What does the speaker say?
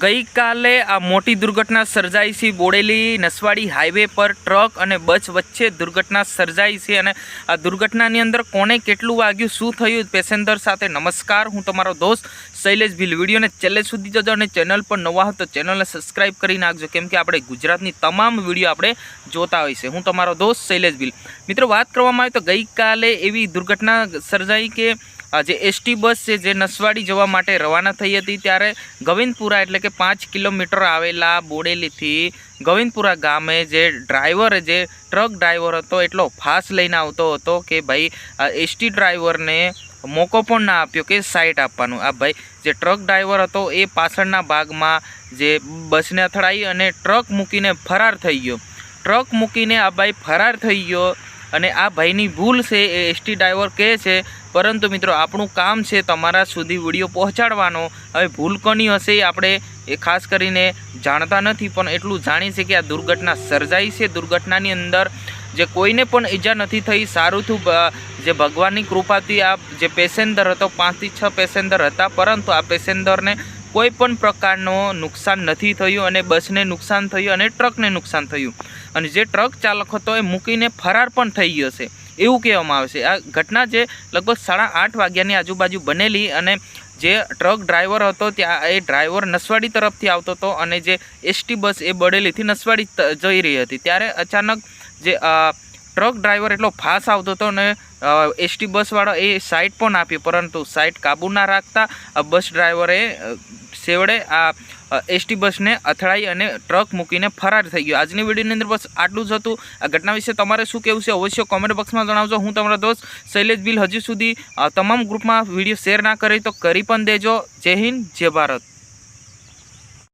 ગઈકાલે આ મોટી દુર્ઘટના સર્જાઈ છે. બોડેલી નસવાડી હાઈવે પર ટ્રક અને બસ વચ્ચે દુર્ઘટના સર્જાઈ છે અને આ દુર્ઘટનાની અંદર કોને કેટલું વાગ્યું, શું થયું? પેસેન્જર સાથે નમસ્કાર. હું તમારો દોસ્ત શૈલેષ ભીલ. વિડીયોને છેલ્લે સુધી જજો અને ચેનલ પર નવા હો તો ચેનલને સબસ્ક્રાઈબ કરી નાખજો. કેમ કે આપણે ગુજરાતની તમામ વીડિયો આપણે જોતા હોય છે. હું તમારો દોસ્ત શૈલેષ ભીલ. મિત્રો, વાત કરવામાં આવે તો ગઈકાલે એવી દુર્ઘટના સર્જાઈ કે જે એસટી બસ છે, જે નસવાડી જવા માટે રવાના થઈ હતી, ત્યારે ગોવિંદપુરા એટલે કે પાંચ કિલોમીટર આવેલા બોડેલીથી ગોવિંદપુરા ગામે જે ડ્રાઈવર, જે ટ્રક ડ્રાઈવર હતો, એટલો ફાસ્ટ લઈને આવતો હતો કે ભાઈ એસટી ડ્રાઈવરને મોકો પણ ના આપ્યો કે સાઇટ આપવાનું. આ ભાઈ, જે ટ્રક ડ્રાઈવર હતો, એ પાછળના ભાગમાં જે બસને અથડાઈ અને ટ્રક મૂકીને ફરાર થઈ ગયો. ટ્રક મૂકીને આ ભાઈ ફરાર થઈ ગયો અને આ ભાઈની ભૂલ છે એ એસટી ડ્રાઈવર કહે છે, પરંતુ મિત્રો, આપણું કામ છે તમારા સુધી વીડિયો પહોંચાડવાનો. હવે ભૂલ કોની હશે આપણે એ ખાસ કરીને જાણતા નથી, પણ એટલું જાણી છે કે આ દુર્ઘટના સર્જાઈ છે. દુર્ઘટનાની અંદર જે કોઈને પણ ઈજા નથી થઈ, સારું થયું જે ભગવાનની કૃપાથી આ જે પેસેન્જર હતો પાંચથી છ પેસેન્જર હતા, પરંતુ આ પેસેન્જરને કોઈ પણ પ્રકારનો નુકસાન નથી થયું અને બસને નુકસાન થયું અને ટ્રકને નુકસાન થયું. અને જે ટ્રક ચાલક હતો એ મૂકીને ફરાર પણ થઈ ગયો છે. એવું કહેવામાં આવે છે. આ ઘટના જે લગભગ સાડા આઠ વાગ્યાની આજુબાજુ બનેલી અને જે ટ્રક ડ્રાઈવર હતો ત્યાં એ ડ્રાઈવર નસવાડી તરફથી આવતો હતો અને જે એસટી બસ એ બડેલીથી નસવાડી જઈ રહી હતી. ત્યારે અચાનક જે ટ્રક ડ્રાઈવર એટલો ફાસ આવતો હતો ને એસટી બસવાળો એ સાઈડ પણ આપી પરંતુ સાઈડ કાબુ ના રાખતા બસ ડ્રાઈવરે સેવડે આ એસટી બસને અથડાઈ અને ટ્રક મૂકીને ફરાર થઈ ગયો. આજની વિડીયોની અંદર બસ આટલું જ હતું. આ ઘટના વિશે તમારે શું કહેવું છે અવશ્ય કોમેન્ટ બોક્સમાં જણાવજો. હું તમારો દોસ્ત શૈલેષ બિલ હજી સુધી તમામ ગ્રુપમાં વીડિયો શેર ના કરી તો કરી પણ દેજો. જય હિન્દ, જય ભારત.